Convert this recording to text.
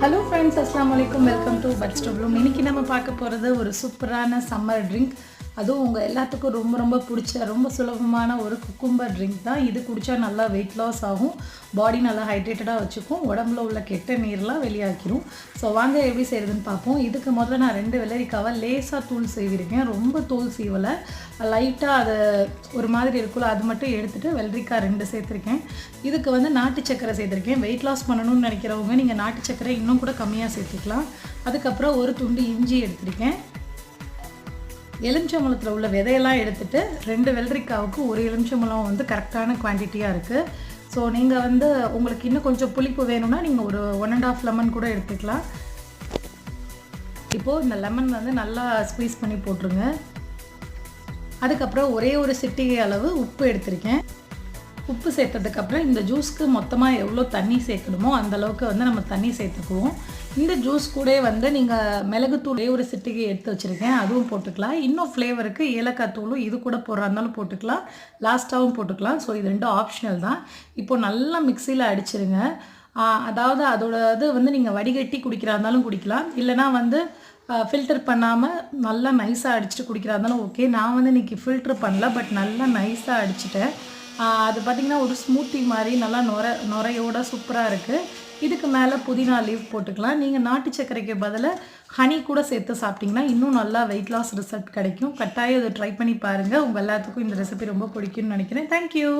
Hello friends அஸ்லாம் வலைக்கும் welcome to but ஸ்டோப்ளூம் இன்னைக்கு நம்ம பார்க்க போகிறது ஒரு சூப்பரான சம்மர் ட்ரிங்க் அதுவும் உங்கள் எல்லாத்துக்கும் ரொம்ப ரொம்ப பிடிச்ச ரொம்ப சுலபமான ஒரு குக்கும்பர் ட்ரிங்க் தான். இது குடித்தா நல்லா வெயிட் லாஸ் ஆகும். பாடி நல்லா ஹைட்ரேட்டடாக வச்சுக்கும். உடம்புல உள்ள கெட்ட நீர்லாம் வெளியாக்கிரும். ஸோ வாங்க எப்படி செய்கிறதுன்னு பார்ப்போம். இதுக்கு முதல்ல நான் ரெண்டு வெள்ளரிக்காவை லேசாக தூள் செய்விருக்கேன் ரொம்ப தூள் சீவலை. லைட்டாக அதை ஒரு மாதிரி இருக்குல்ல அது மட்டும் எடுத்துகிட்டு வெள்ளரிக்காய் ரெண்டு சேர்த்துருக்கேன். இதுக்கு வந்து நாட்டு சக்கரை சேர்த்துருக்கேன். வெயிட் லாஸ் பண்ணணும்னு நினைக்கிறவங்க நீங்கள் நாட்டு சக்கரை இன்னும் கூட கம்மியாக சேர்த்துக்கலாம். அதுக்கப்புறம் ஒரு துண்டு இஞ்சி எடுத்திருக்கேன். எலுமிச்சம்பழத்தில் உள்ள விதையெல்லாம் எடுத்துகிட்டு ரெண்டு வெள்ளரிக்காவுக்கு ஒரு எலுமிச்சம்பழம் வந்து கரெக்டான குவான்டிட்டியாக இருக்குது ஸோ நீங்கள் வந்து உங்களுக்கு இன்னும் கொஞ்சம் புளிப்பு வேணும்னா நீங்கள் ஒரு ஒன் அண்ட் ஆஃப் லெமன் கூட எடுத்துக்கலாம். இப்போது இந்த லெமன் வந்து நல்லா ஸ்குவீஸ் பண்ணி போட்டுருங்க. அதுக்கப்புறம் ஒரே ஒரு சிட்டிகை அளவு உப்பு எடுத்திருக்கேன். உப்பு சேர்த்ததுக்கப்புறம் இந்த ஜூஸ்க்கு மொத்தமாக எவ்வளோ தண்ணி சேர்க்கணுமோ அந்த அளவுக்கு வந்து நம்ம தண்ணி சேர்த்துக்குவோம். இந்த ஜூஸ் கூட வந்து நீங்கள் மிளகுத்தூளே ஒரு சிட்டிகை எடுத்து வச்சுருக்கேன் அதுவும் போட்டுக்கலாம். இன்னும் ஃப்ளேவருக்கு ஏலக்காய் தூளும் இது கூட போடுறா இருந்தாலும் போட்டுக்கலாம். லாஸ்ட்டாகவும் போட்டுக்கலாம். ஸோ இது ரெண்டும் ஆப்ஷனல் தான். இப்போது நல்லா மிக்சியில் அடிச்சிருங்க. அதாவது அதோட இது வந்து நீங்கள் வடிகட்டி குடிக்கிறா இருந்தாலும் குடிக்கலாம். இல்லைனா வந்து ஃபில்டர் பண்ணாமல் நல்லா நைஸாக அடிச்சுட்டு குடிக்கிறா இருந்தாலும் ஓகே நான் வந்து இன்றைக்கி ஃபில்ட்ரு பண்ணல பட் நல்லா நைஸாக அடிச்சிட்டேன். அது பார்த்திங்கன்னா ஒரு ஸ்மூத்தி மாதிரி நல்லா நுர நுரையோட சூப்பராக இருக்குது இதுக்கு மேலே புதினா லீவ் போட்டுக்கலாம். நீங்கள் நாட்டு சர்க்கரைக்கு பதிலாக ஹனி கூட சேர்த்து சாப்பிட்டிங்கன்னா இன்னும் நல்லா வெயிட் லாஸ் ரிசல்ட் கிடைக்கும். கட்டாயம் இதை ட்ரை பண்ணி பாருங்கள் உங்கள் எல்லாத்துக்கும் இந்த ரெசிபி ரொம்ப பிடிக்கும்னு நினைக்கிறேன். தேங்க்யூ